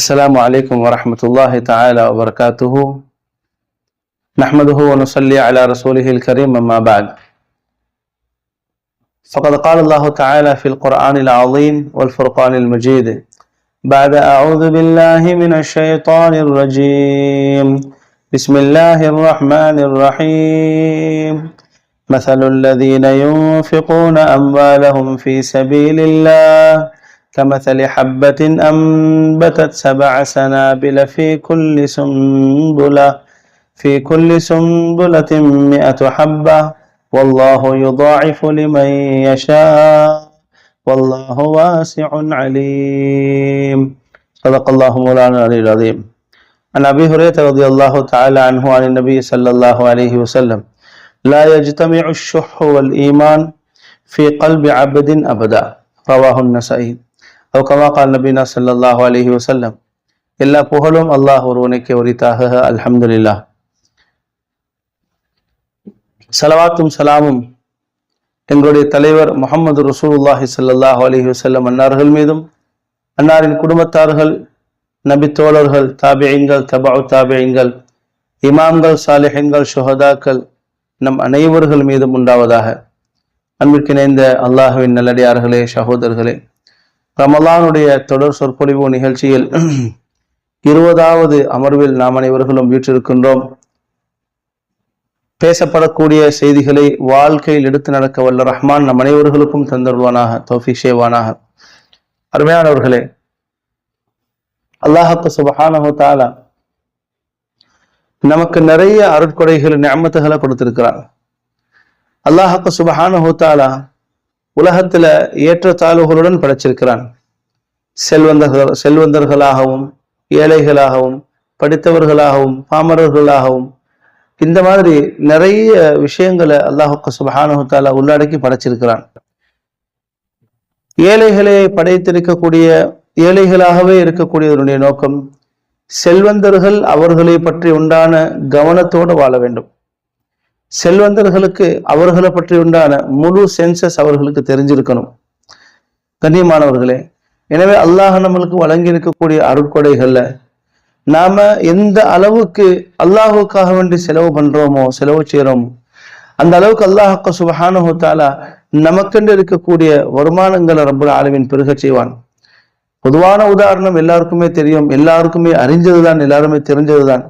السلام عليكم ورحمة الله تعالى وبركاته. نحمده ونصلي على رسوله الكريم أما بعد. فقد قال الله تعالى في القرآن العظيم والفرقان المجيد بعد أعوذ بالله من الشيطان الرجيم. بسم الله الرحمن الرحيم. مثل الذين ينفقون أموالهم في سبيل الله كمثل حبة أنبتت سبع سنابل في كل سنبلة في كل سنبلة مئة حبة. والله يضاعف لمن يشاء والله واسع عليم. صدق الله مولانا العلي العظيم. عن أبي هريرة رضي الله تعالى عنه عن النبي صلى الله عليه وسلم لا يجتمع الشح والإيمان في قلب عبد أبدا. رواه النسائي. அவ் கமா கால் நபீனா சல்லாஹூ அலஹி வசல்லம் எல்லா புகழும் அல்லாஹ் ஒருவனுக்கு உரித்தாக அல்ஹம்துல்லா சலவாத்தும் சலாமும் எங்களுடைய தலைவர் முகமது ரசூல்லாஹி சல்லாஹூ அலஹி வசல்லம் அன்னார்கள் மீதும் அன்னாரின் குடும்பத்தார்கள் நபி தோழர்கள் தாபியங்கள் தபாவு தாபியங்கள் இமாம்கள் சாலிஹன்கள் சுஹதாக்கள் நம் அனைவர்கள் மீதும் உண்டாவதாக. அன்பிற்கு இணைந்த அல்லாஹுவின் நல்லடியார்களே சகோதரர்களே ரமலானுடைய தொடர் சொற்பொழிவு நிகழ்ச்சியில் இருபதாவது அமர்வில் நாம் அனைவர்களும் வீற்றிருக்கின்றோம். பேசப்படக்கூடிய செய்திகளை வாழ்க்கையில் எடுத்து நடக்க வல்ல ரஹ்மான் நம் அனைவர்களுக்கும் தந்தருவானாக தோஃபி ஷேவானாக அருமையானவர்களே அல்லாஹுக்கு சுபஹானஹு தாலா நமக்கு நிறைய அருட்கொடைகள் ஞாபகத்துகளை கொடுத்திருக்கிறார். அல்லாஹுக்கு சுபஹானஹு தாலா உலகத்துல ஏற்றத்தாழ்வுகளுடன் படைச்சிருக்கிறான். செல்வந்தர்கள் செல்வந்தர்களாகவும் ஏழைகளாகவும் படித்தவர்களாகவும் பாமரர்களாகவும் இந்த மாதிரி நிறைய விஷயங்களை அல்லாஹுக்கு சுபஹானஹு உள்ளடக்கி படைச்சிருக்கிறான். ஏழைகளை படைத்திருக்கக்கூடிய ஏழைகளாகவே இருக்கக்கூடியவருடைய நோக்கம் செல்வந்தர்கள் அவர்களை பற்றி உண்டான கவனத்தோடு வாழ வேண்டும். செல்வந்தர்களுக்கு அவர்களை பற்றி உண்டான முழு சென்சஸ் அவர்களுக்கு தெரிஞ்சிருக்கணும். கண்ணியமானவர்களே எனவே அல்லாஹ் நம்மளுக்கு வழங்கி இருக்கக்கூடிய அருட்கொடைகள்ல நாம எந்த அளவுக்கு அல்லாஹுக்காக வேண்டி செலவு பண்றோமோ செலவு செய்யறோமோ அந்த அளவுக்கு அல்லாஹுக்கு சுபஹானு தாலா நமக்கென்று இருக்கக்கூடிய வருமானங்களை ரொம்ப ஆளுவின் பெருக செய்வான். பொதுவான உதாரணம் எல்லாருக்குமே தெரியும் எல்லாருக்குமே அறிஞ்சதுதான் எல்லாருமே தெரிஞ்சதுதான்.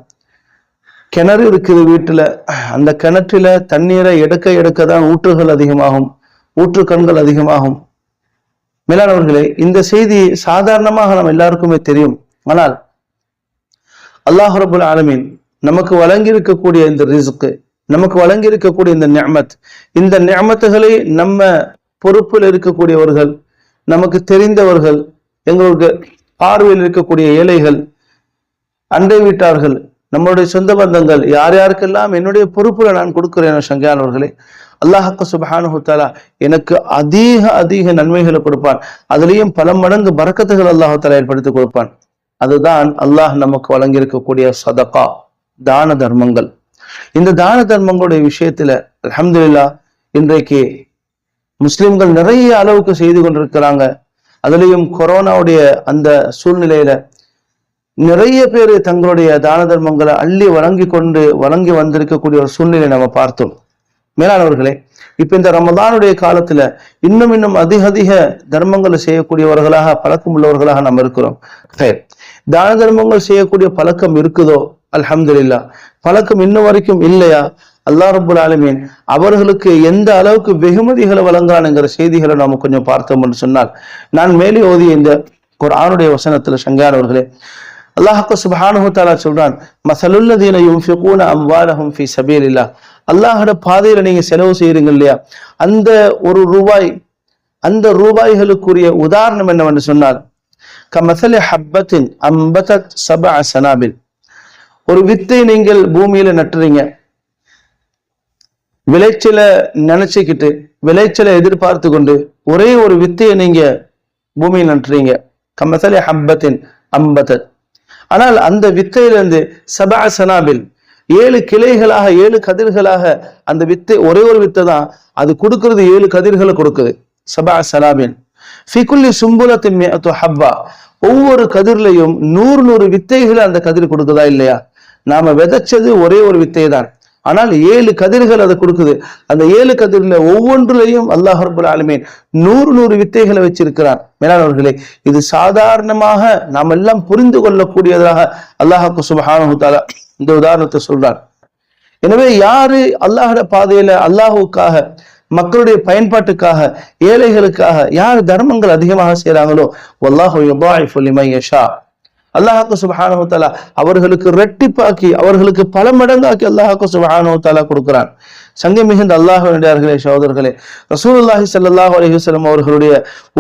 கிணறு இருக்குது வீட்டுல அந்த கிணற்றில தண்ணீரை எடுக்க எடுக்க தான் ஊற்றுகள் அதிகமாகும் ஊற்று கண்கள் அதிகமாகும். மேலானவர்களே இந்த செய்தி சாதாரணமாக நம்ம எல்லாருக்குமே தெரியும். ஆனால் அல்லாஹ் ரபுல் ஆலமீன் நமக்கு வழங்கி இருக்கக்கூடிய இந்த ரிசுக்கு நமக்கு வழங்கி இருக்கக்கூடிய இந்த நியமத் இந்த நியமத்துகளை நம்ம பொறுப்பில் இருக்கக்கூடியவர்கள் நமக்கு தெரிந்தவர்கள் எங்களுக்கு பார்வையில் இருக்கக்கூடிய ஏழைகள் அண்டை வீட்டார்கள் நம்மளுடைய சொந்த பந்தங்கள் யார் யாருக்கெல்லாம் என்னுடைய பொறுப்புல நான் கொடுக்கிறேன் சங்கியானவர்களே அல்லாஹக்க சுபஹானு தாலா எனக்கு அதிக அதிக நன்மைகளை கொடுப்பான். அதுலேயும் பல மடங்கு பறக்கத்துகள் அல்லாஹாலா ஏற்படுத்தி கொடுப்பான். அதுதான் அல்லாஹ் நமக்கு வழங்கியிருக்கக்கூடிய சதகா தான தர்மங்கள். இந்த தான தர்மங்களுடைய விஷயத்துல அலமதுல்லா இன்றைக்கு முஸ்லிம்கள் நிறைய அளவுக்கு செய்து கொண்டிருக்கிறாங்க. அதுலேயும் கொரோனாவுடைய அந்த சூழ்நிலையில நிறைய பேர் தங்களுடைய தான தர்மங்களை அள்ளி வழங்கி கொண்டு வழங்கி வந்திருக்கக்கூடிய ஒரு சூழ்நிலை நம்ம பார்த்தோம். மேலானவர்களே இப்ப இந்த ரமதானுடைய காலத்துல இன்னும் இன்னும் அதிக அதிக தர்மங்களை செய்யக்கூடியவர்களாக பழக்கம் உள்ளவர்களாக நம்ம இருக்கிறோம். தான தர்மங்கள் செய்யக்கூடிய பழக்கம் இருக்குதோ? அல்ஹம்துலில்லா. பழக்கம் இன்னும் வரைக்கும் இல்லையா? அல்லாஹ் ரபுல் ஆலமீன் அவர்களுக்கு எந்த அளவுக்கு வெகுமதிகளை வழங்குறானுங்கிற செய்திகளை நாம கொஞ்சம் பார்த்தோம் என்று சொன்னால் நான் மேலே ஓதிய இந்த ஒரு ஆணுடைய வசனத்துல சங்கானவர்களே அல்லாஹு சுபானுத்தாலா தாலா சொல்றான் மசலுல்லதீன யுன்ஃபிகூன அம்வாலஹும் ஃபி சபீலில்லா அல்லாஹோட பாதையில நீங்க செலவு செய்யறீங்க இல்லையா? அந்த ஒரு ரூபாய் அந்த ரூபாய்களுக்குரிய உதாரணம் என்னவென்று சொன்னால் கமசலி ஹப்பத்தின் அம்பதத் சப சனாபில். ஒரு வித்தை நீங்கள் பூமியில நட்டுறீங்க. விளைச்சலை நினைச்சுக்கிட்டு விளைச்சலை எதிர்பார்த்து கொண்டு ஒரே ஒரு வித்தையை நீங்க பூமியில் நட்டுறீங்க. கமசலி ஹப்பத்தின் அம்பதத் ஆனால் அந்த வித்தையிலிருந்து சபா சனாபில் ஏழு கிளைகளாக ஏழு கதிர்களாக அந்த வித்தை ஒரே ஒரு வித்தை தான். அது கொடுக்கறது ஏழு கதிர்களை கொடுக்குது. சபா சனாபின் ஃபிகுல்லி சும்புலத்தின் ஹப்பா. ஒவ்வொரு கதிர்லையும் நூறு நூறு வித்தைகளை அந்த கதிர் கொடுக்குதா இல்லையா? நாம விதைச்சது ஒரே ஒரு வித்தை தான். ஆனால் ஏழு கதிர்கள் அதை கொடுக்குது. அந்த ஏழு கதிரில் ஒவ்வொன்றுலையும் அல்லாஹ் ரபுல் ஆலமீன் நூறு நூறு வித்தைகளை வச்சிருக்கிறார் மேலானவர்களே இது சாதாரணமாக நாம் எல்லாம் புரிந்து கொள்ளக்கூடியதாக அல்லாஹாக்கு சுபஹானு இந்த உதாரணத்தை சொல்றார் எனவே யாரு அல்லாஹோட பாதையில அல்லாஹுக்காக மக்களுடைய பயன்பாட்டுக்காக ஏழைகளுக்காக யார் தர்மங்கள் அதிகமாக செய்யறாங்களோ வல்லாஹு யஷா. அல்லாஹாக்கு சுபஹானோ தாலா அவர்களுக்கு ரெட்டிப்பாக்கி அவர்களுக்கு பல மடங்காக்கி அல்லாஹாக்கு சுபஹானோ தாலா கொடுக்கிறான். சங்கம் மிகுந்த அல்லாஹ் வேண்டியார்களே சகோதரர்களே ரசூலுல்லாஹி ஸல்லல்லாஹு அலைஹி வஸல்லம் அவர்களுடைய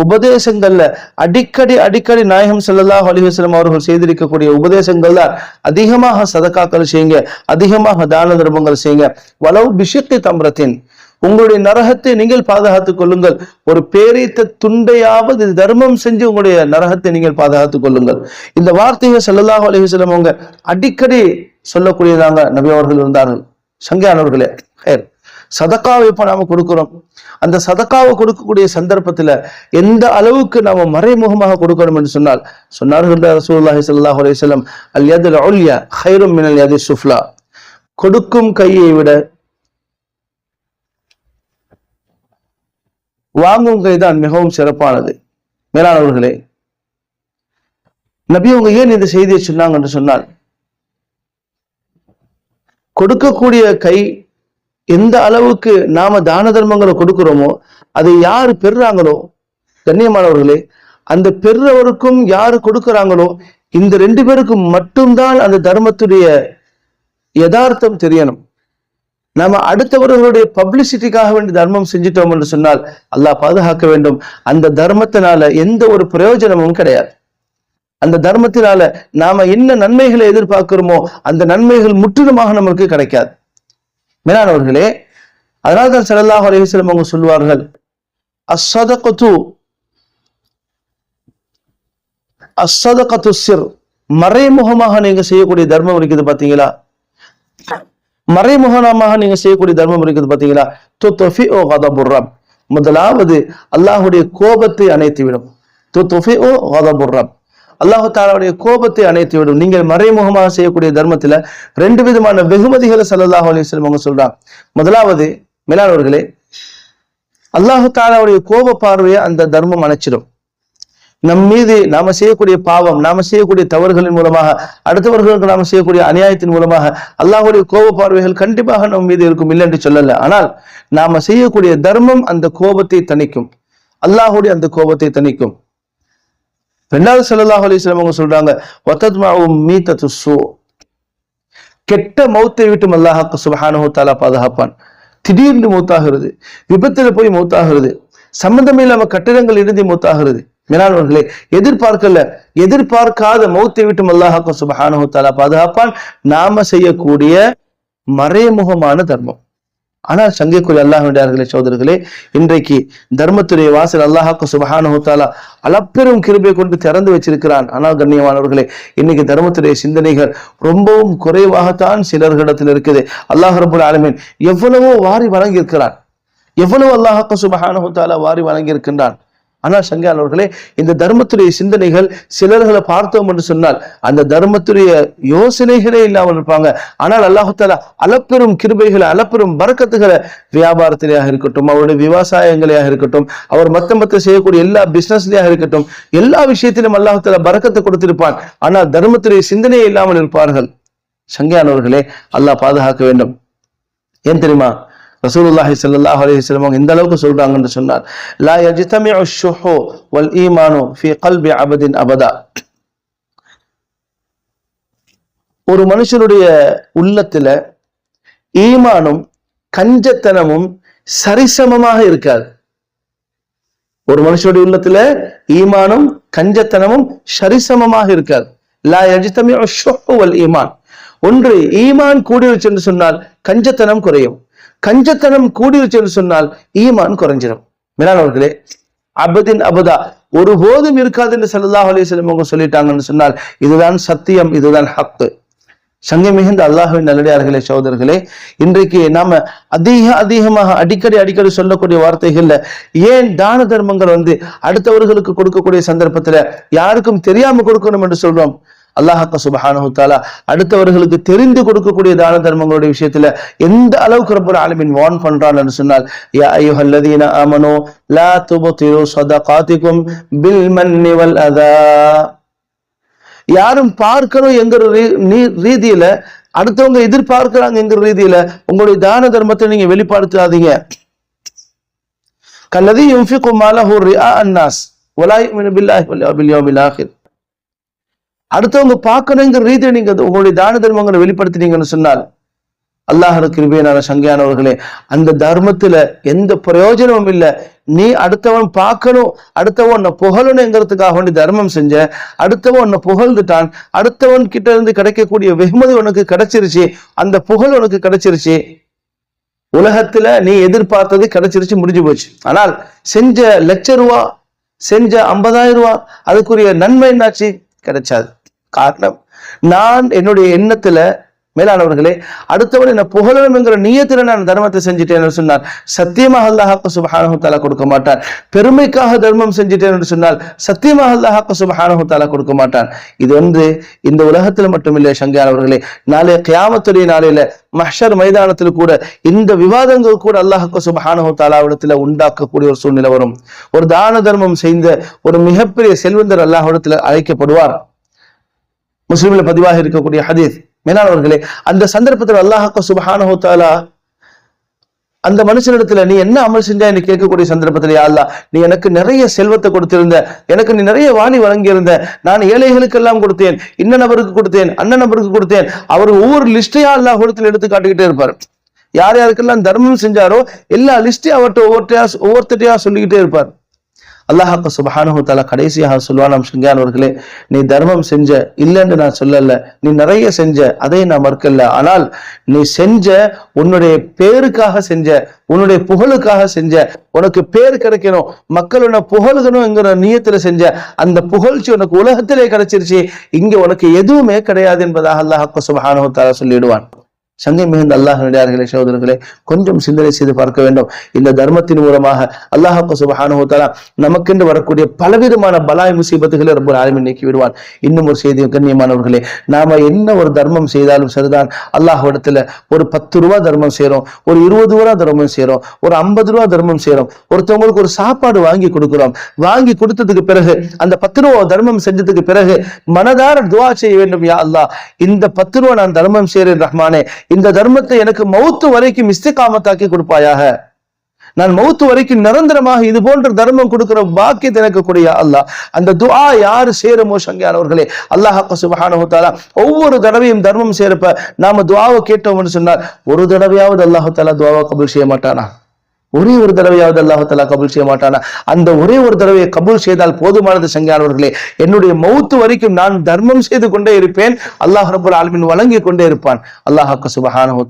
உபதேசங்கள்ல அடிக்கடி அடிக்கடி நாயகம் சல்லாஹ் அலிஹசலம் அவர்கள் செய்திருக்கக்கூடிய உபதேசங்கள் தான் அதிகமாக சதக்காக்கள் செய்யுங்க அதிகமாக தான தர்மங்கள் செய்யுங்க. வளவு பிஷக்தி தம்ரத்தின் உங்களுடைய நரகத்தை நீங்கள் பாதுகாத்துக் கொள்ளுங்கள். ஒரு பேரீத்த துண்டையாவது தர்மம் செஞ்சு உங்களுடைய நரகத்தை நீங்கள் பாதுகாத்துக் கொள்ளுங்கள். இந்த வார்த்தையை செல்லதாக அலைஹி செல்லும் அவங்க அடிக்கடி சொல்லக்கூடியதாங்க நபி அவர்கள் இருந்தார்கள். சங்கையானவர்களே ஹேர். சதக்காவை இப்ப நாம கொடுக்கிறோம். அந்த சதக்காவை கொடுக்கக்கூடிய சந்தர்ப்பத்துல எந்த அளவுக்கு நாம மறைமுகமாக கொடுக்கணும் என்று சொன்னால் சொன்னார்கள் ரசூலுல்லாஹி ஸல்லல்லாஹு அலைஹி அல் யதுல் உல்யா ஹைரும் மினல் யதி சுஃப்லா. கொடுக்கும் கையை விட வாங்கும் கைதான் மிகவும் சிறப்பானது. மேலானவர்களே நபி அவங்க ஏன் இந்த செய்தியை சொன்னாங்க என்று சொன்னால் கொடுக்கக்கூடிய கை எந்த அளவுக்கு நாம தான தர்மங்களை கொடுக்கிறோமோ அதை யார் பெறுறாங்களோ கண்ணியமானவர்களே அந்த பெறுறவருக்கும் யாரு கொடுக்கறாங்களோ இந்த ரெண்டு பேருக்கும் மட்டும்தான் அந்த தர்மத்துடைய யதார்த்தம் தெரியணும். நாம அடுத்தவர்களுடைய பப்ளிசிட்டிக்காக வேண்டி தர்மம் செஞ்சிட்டோம் என்று சொன்னால் அல்லாஹ் பாதுகாக்க வேண்டும். அந்த தர்மத்தினால எந்த ஒரு பிரயோஜனமும் கிடையாது. அந்த தர்மத்தினால நாம என்ன நன்மைகளை எதிர்பார்க்கிறோமோ அந்த நன்மைகள் முற்றிலுமாக நமக்கு கிடைக்காது. மேலானவர்களே அதனால்தான் ஸல்லல்லாஹு அலைஹி அவங்க சொல்வார்கள் அசதகத்து அசதகத்து சிர் மறைமுகமாக நீங்க செய்யக்கூடிய தர்மம் இருக்குது பாத்தீங்களா மறைமுகமாக நீங்க செய்யக்கூடிய தர்மம் இருக்குது பாத்தீங்களா? துத்தஃபி ஓ கதபுர்ரம் முதலாவது அல்லாஹுடைய கோபத்தை அணைத்து விடும். துத்தஃபி ஓ கதபுர்ரம் அல்லாஹு தாலாவுடைய கோபத்தை அணைத்து விடும். நீங்கள் மறைமுகமாக செய்யக்கூடிய தர்மத்துல ரெண்டு விதமான வெகுமதிகளை சல்லாஹ் அலைஹி வஸல்லம் அவங்க சொல்றாங்க. முதலாவது மேலானவர்களே அல்லாஹு தாலாவுடைய கோப பார்வையை அந்த தர்மம் அணைச்சிடும். நம் மீது நாம செய்யக்கூடிய பாவம் நாம செய்யக்கூடிய தவறுகளின் மூலமாக அடுத்தவர்களுக்கு நாம செய்யக்கூடிய அநியாயத்தின் மூலமாக அல்லாஹுடைய கோப பார்வைகள் கண்டிப்பாக நம் மீது இருக்கும் இல்லை என்று சொல்லல. ஆனால் நாம செய்யக்கூடிய தர்மம் அந்த கோபத்தை தணிக்கும். அல்லாஹுடைய அந்த கோபத்தை தணிக்கும். ரெண்டாவது சல்லாஹ் அலிஸ்லாம் அவங்க சொல்றாங்க வத்தத்மாவும் மீத்தத்து சோ. கெட்ட மௌத்தை விட்டு அல்லாஹ் சுப்ஹானஹு தாலா பாதுகாப்பான். திடீர்னு மௌத்தாகிறது விபத்துல போய் மௌத்தாகிறது சம்பந்தமே இல்லாம கட்டிடங்கள் இருந்து மௌத்தாகிறது மேலானவர்களே எதிர்பார்க்கல எதிர்பார்க்காத மௌத்தை விட்டு அல்லாஹாக்கும் சுபஹானு தாலா பாதுகாப்பான். நாம செய்யக்கூடிய மறைமுகமான தர்மம். ஆனால் சங்கைக்குரிய அல்லாஹுடையார்களே சோதர்களே இன்றைக்கு தர்மத்துடைய வாசல் அல்லாஹாக்கு சுபஹானஹு தஆலா அளப்பெரும் கிருபை கொண்டு திறந்து வச்சிருக்கிறான். ஆனால் கண்ணியமானவர்களே இன்னைக்கு தர்மத்துடைய சிந்தனைகள் ரொம்பவும் குறைவாகத்தான் சிலர்களிடத்தில் இருக்குது. அல்லாஹ் ரபுல் ஆலமீன் எவ்வளவோ வாரி வழங்கியிருக்கிறான். எவ்வளவு அல்லாஹாக்கு சுபஹானஹு தஆலா வாரி வழங்கியிருக்கின்றான். இருக்கின்றான் ஆனால் சங்கையானவர்களே இந்த தர்மத்துடைய சிந்தனைகள் சிலர்களை பார்த்தோம் என்று சொன்னால் அந்த தர்மத்துடைய யோசனைகளே இல்லாமல் இருப்பாங்க. ஆனால் அல்லாஹால அளப்பெரும் கிருபைகளை அளப்பெரும் பறக்கத்துகளை வியாபாரத்திலேயாக இருக்கட்டும் அவருடைய விவசாயங்களையாக இருக்கட்டும் அவர் மத்த மத்த செய்யக்கூடிய எல்லா பிசினஸ்லயாக இருக்கட்டும் எல்லா விஷயத்திலும் அல்லாஹால பறக்கத்தை கொடுத்திருப்பான். ஆனால் தர்மத்துடைய சிந்தனையே இல்லாமல் இருப்பார்கள். சங்கையானவர்களே அல்லாஹ் பாதுகாக்க வேண்டும். ஏன் தெரியுமா? ரசூலுல்லாஹி சல்லாஹ் அலைஹி அவங்க இந்த அளவுக்கு சொல்றாங்கன்னு சொன்னார். லா யஜிதமி ஷுஹோ வல் ஈமானோ ஃபி கல்பி அபதின் அபதா. ஒரு மனுஷனுடைய உள்ளத்துல ஈமானும் கஞ்சத்தனமும் சரிசமமாக இருக்காது. ஒரு மனுஷனுடைய உள்ளத்துல ஈமானும் கஞ்சத்தனமும் சரிசமமாக இருக்காது. லா யஜிதமி ஷுஹோ வல் ஈமான். ஒன்று ஈமான் கூடிருச்சு என்று சொன்னால் கஞ்சத்தனம் குறையும். கஞ்சத்தனம் கூடிருச்சு என்று சொன்னால் ஈமான் குறைஞ்சிடும் மேலானவர்களே அபதின் அபதா ஒருபோதும் இருக்காது என்று சல்லாஹ் அலைஹி வஸல்லம் அவங்க சொல்லிட்டாங்கன்னு சொன்னால் இதுதான் சத்தியம் இதுதான் ஹக்கு. சங்கை மிகுந்த அல்லாஹுவின் நல்லடியார்களே சகோதரர்களே இன்றைக்கு நாம அதிக அதிகமாக அடிக்கடி அடிக்கடி சொல்லக்கூடிய வார்த்தைகள்ல ஏன் தான தர்மங்கள் வந்து அடுத்தவர்களுக்கு கொடுக்கக்கூடிய சந்தர்ப்பத்துல யாருக்கும் தெரியாம கொடுக்கணும் என்று சொல்றோம்? அல்லாஹாக்க சுபஹானஹு தாலா அடுத்தவர்களுக்கு தெரிந்து கொடுக்கக்கூடிய தான தர்மங்களுடைய விஷயத்துல எந்த அளவுக்கு ரப்பர் ஆலமின் வார்ன் பண்றான் சொன்னால் யா அய்யுஹல்லதீன ஆமனோ லா துபதிரு ஸதகாத்திகும் பில் மன்னி வல் அதா. யாரும் பார்க்கணும் என்கிற ரீ- நீ- ரீதியில அடுத்தவங்க எதிர்பார்க்கிறாங்கங்கிற ரீதியில உங்களுடைய தான தர்மத்தை நீங்க வெளிப்படுத்தாதீங்க. கல்லதி யுன்ஃபிகு மாலஹு ரிஆ அன்னாஸ் வலா யுமினு பில்லாஹி வல் யௌமில் ஆகிர். அடுத்தவங்க பார்க்கணுங்கிற ரீதியை நீங்க உங்களுடைய தான தர்மங்களை வெளிப்படுத்தினீங்கன்னு சொன்னால் அல்லாஹனு கிருபியனான சங்கையானவர்களே அந்த தர்மத்துல எந்த பிரயோஜனமும் இல்லை. நீ அடுத்தவன் பார்க்கணும் அடுத்தவன் உன்னை புகழணுங்கிறதுக்காக வேண்டி தர்மம் செஞ்ச அடுத்தவன் உன்னை புகழ்ந்துட்டான் அடுத்தவன் கிட்ட இருந்து கிடைக்கக்கூடிய வெகுமதி உனக்கு கிடைச்சிருச்சு அந்த புகழ் உனக்கு கிடைச்சிருச்சு. உலகத்துல நீ எதிர்பார்த்தது கிடைச்சிருச்சு முடிஞ்சு போச்சு. ஆனால் செஞ்ச லட்ச ரூபா செஞ்ச ஐம்பதாயிரம் ரூபா அதுக்குரிய நன்மை என்னாச்சு? கிடைச்சாது. காரணம். நான் என்னுடைய எண்ணத்துல மேலானவர்களே அடுத்தவன் என்ன புகழணுங்கிற நியத்துல நான் தர்மத்தை செஞ்சுட்டேன் சொன்னார் சத்தியமாக அல்லாஹாக்கு சுபஹானஹு கொடுக்க மாட்டான். பெருமைக்காக தர்மம் செஞ்சுட்டேன் என்று சொன்னால் சத்தியமாக அல்லாஹாக்கு சுபஹானஹு கொடுக்க மாட்டான். இது வந்து இந்த உலகத்துல மட்டுமில்லை சங்கையானவர்களே. நாளை கியாமத்துடைய நாளையில மஹர் மைதானத்தில் கூட இந்த விவாதங்கள் கூட அல்லாஹாக்கு சுபஹானஹு தாலாவிடத்துல உண்டாக்கக்கூடிய ஒரு சூழ்நிலை வரும். ஒரு தான தர்மம் செய்த ஒரு மிகப்பெரிய செல்வந்தர் அல்லாஹ்விடத்துல அழைக்கப்படுவார். முஸ்லீம்ல பதிவாக இருக்கக்கூடிய ஹதீஸ். மேலானவர்களே அந்த சந்தர்ப்பத்தில் அல்லாஹாக்கு சுபஹானஹு தாலா அந்த மனுஷனிடத்துல நீ என்ன அமல் செஞ்சா நீ கேட்கக்கூடிய சந்தர்ப்பத்தில் அல்லா நீ எனக்கு நிறைய செல்வத்தை கொடுத்திருந்த எனக்கு நீ நிறைய வாணி வழங்கியிருந்த நான் ஏழைகளுக்கெல்லாம் கொடுத்தேன் இன்ன நபருக்கு கொடுத்தேன் அண்ணன் நபருக்கு கொடுத்தேன் அவர் ஒவ்வொரு லிஸ்டையா அல்லாஹ் இடத்துல எடுத்து காட்டிக்கிட்டே இருப்பார். யார் யாருக்கெல்லாம் தர்மம் செஞ்சாரோ எல்லா லிஸ்டையும் அவர்கிட்ட ஒவ்வொருத்தையா ஒவ்வொருத்தையா சொல்லிக்கிட்டே இருப்பார். அல்லாஹாக்கு சுபஹானு தாலா கடைசியாக சொல்வான் நம் சிங்கானவர்களே நீ தர்மம் செஞ்ச இல்லைன்னு நான் சொல்லல நீ நிறைய செஞ்ச அதை நான் மறுக்கல. ஆனால் நீ செஞ்ச உன்னுடைய பேருக்காக செஞ்ச உன்னுடைய புகழுக்காக செஞ்ச உனக்கு பேர் கிடைக்கணும் மக்கள் உன்னை புகழுகணுங்கிற நீயத்துல செஞ்ச அந்த புகழ்ச்சி உனக்கு உலகத்திலே கிடைச்சிருச்சு. இங்க உனக்கு எதுவுமே கிடையாது என்பதாக அல்லாஹாக்கு சுபஹானு தாலா சொல்லிடுவான். சங்கை மிகுந்த அல்லாஹ் நடிகார்களே சகோதரர்களே கொஞ்சம் சிந்தனை செய்து பார்க்க வேண்டும். இந்த தர்மத்தின் மூலமாக அல்லாஹாக்கு சுபஹானுத்தாலா நமக்கென்று வரக்கூடிய பலவிதமான பலாய் முசீபத்துகளை ரொம்ப ஆளுமை நீக்கி விடுவான். இன்னும் ஒரு செய்தி கண்ணியமானவர்களே நாம என்ன ஒரு தர்மம் செய்தாலும் சரிதான். அல்லாஹ் இடத்துல ஒரு பத்து ரூபா தர்மம் செய்யறோம் ஒரு இருபது ரூபா தர்மம் செய்யறோம் ஒரு ஐம்பது ரூபா தர்மம் செய்யறோம் ஒருத்தவங்களுக்கு ஒரு சாப்பாடு வாங்கி கொடுக்கிறோம். வாங்கி கொடுத்ததுக்கு பிறகு அந்த பத்து ரூபா தர்மம் செஞ்சதுக்கு பிறகு மனதார துவா செய்ய வேண்டும் யா அல்லாஹ். இந்த பத்து ரூபா நான் தர்மம் செய்யறேன் ரஹ்மானே இந்த தர்மத்தை எனக்கு மௌத்து வரைக்கும் இஸ்திகாமத்தாக்கி கொடுப்பாயாக. நான் மௌத்து வரைக்கும் நிரந்தரமாக இது போன்ற தர்மம் கொடுக்கிற பாக்கியத்தை எனக்கு கூடிய அல்லாஹ். அந்த துஆ யாரு சேருமோ சங்கியானவர்களே அல்லாஹ் சுபஹானஹு ஒவ்வொரு தடவையும் தர்மம் சேர்ப்ப நாம துவாவை கேட்டோம்னு சொன்னால் ஒரு தடவையாவது அல்லாஹ் தஆலா துஆவை கபூல் செய்ய மாட்டானா? ஒரே ஒரு தடவையாவது அல்லாஹ் கபூல் செய்ய மாட்டானா? அந்த ஒரே ஒரு தடவையை கபூல் செய்தால் போதுமானது சங்கானவர்களே என்னுடைய மௌத்து வரைக்கும் நான் தர்மம் செய்து கொண்டே இருப்பேன் அல்லாஹ் ரபுல் ஆலமின் வழங்கி கொண்டே இருப்பான். அல்லாஹ் சுபஹானஹு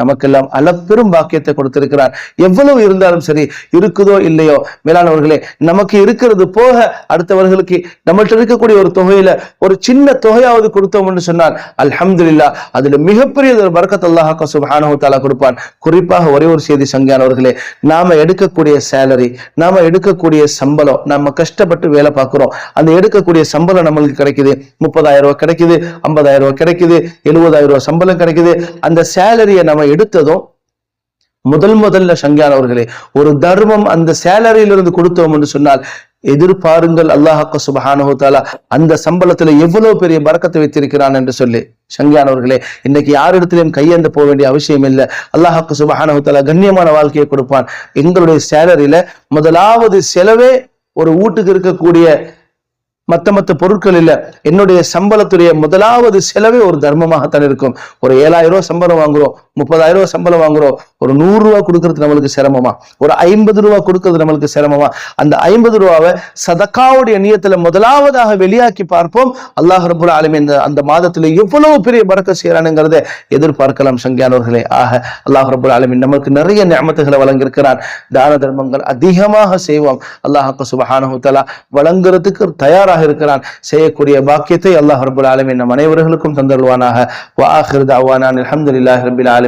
நமக்கெல்லாம் அளப்பெரும் பாக்கியத்தை கொடுத்திருக்கிறார். எவ்வளவு இருந்தாலும் சரி இருக்குதோ இல்லையோ மேலானவர்களே நமக்கு இருக்கிறது போக அடுத்தவர்களுக்கு நம்மள்கிட்ட இருக்கக்கூடிய ஒரு தொகையில ஒரு சின்ன தொகையாவது கொடுத்தோம்னு சொன்னால் அல்ஹம்துலில்லாஹ் அதுல மிகப்பெரிய ஒரு பரக்கத் அல்லாஹ் சுபஹானஹு கொடுப்பான். குறிப்பாக ஒரே ஒரு செய்தி சங்கியானவர்களே நாம எடுக்கக்கூடிய சேலரி நாம எடுக்கக்கூடிய சம்பளம் நாம கஷ்டப்பட்டு வேலை பார்க்கிறோம். அந்த எடுக்கக்கூடிய சம்பளம் நம்மளுக்கு கிடைக்குது. முப்பதாயிரம் ரூபாய் கிடைக்குது ஐம்பதாயிரம் ரூபாய் கிடைக்குது எழுபதாயிரம் ரூபாய் சம்பளம் கிடைக்குது. அந்த சேலரியை நம்ம எடுத்ததும் முதல் முதல்ல சங்கியானவர்களே ஒரு தர்மம் அந்த சேலரியிலிருந்து கொடுத்தோம் என்று சொன்னால் எதிர்பாருங்கள் அல்லாஹாக்கு சுபஹானஹு தாலா அந்த சம்பளத்துல எவ்வளவு பெரிய பறக்கத்தை வைத்திருக்கிறான் என்று சொல்லி. சங்கியானவர்களே இன்னைக்கு யாரிடத்திலையும் கையேந்த போக வேண்டிய அவசியம் இல்லை. அல்லாஹாக்கு சுபஹானஹு தாலா கண்ணியமான வாழ்க்கையை கொடுப்பான். எங்களுடைய சேலரியில முதலாவது செலவே ஒரு வீட்டுக்கு இருக்கக்கூடிய மத்த மத்த பொருட்கள் இல்ல. என்னுடைய சம்பளத்துடைய முதலாவது செலவே ஒரு தர்மமாகத்தான் இருக்கும். ஒரு ஏழாயிரம் ரூபாய் சம்பளம் வாங்குறோம். முப்பதாயிரம் ரூபாய் சம்பளம் வாங்குறோம். ஒரு நூறு ரூபாய் கொடுக்கறது நம்மளுக்கு சிரமமா? ஒரு ஐம்பது ரூபா கொடுக்கறது நம்மளுக்கு சிரமமா? அந்த ஐம்பது ரூபாவை சதக்காவுடைய நியத்துல முதலாவதாக வெளியாக்கி பார்ப்போம். அல்லாஹ் ரபுல் ஆலமி இந்த அந்த மாதத்துல எவ்வளவு பெரிய பறக்க செய்யறானுங்கிறத எதிர்பார்க்கலாம் சங்கியானவர்களே. ஆக அல்லாஹ் ரபுல் ஆலமி நமக்கு நிறைய நியமத்துகளை வழங்கியிருக்கிறான். தான தர்மங்கள் அதிகமாக செய்வோம். அல்லாஹ் சுபஹானஹு வழங்குறதுக்கு தயாராக இருக்கிறான். செய்யக்கூடிய பாக்கியத்தை அல்லாஹ் ரபுல் ஆலமி நம் அனைவர்களுக்கும் தந்தருவானாக வா அலமதுல்லாஹ் ரபில் ஆலமி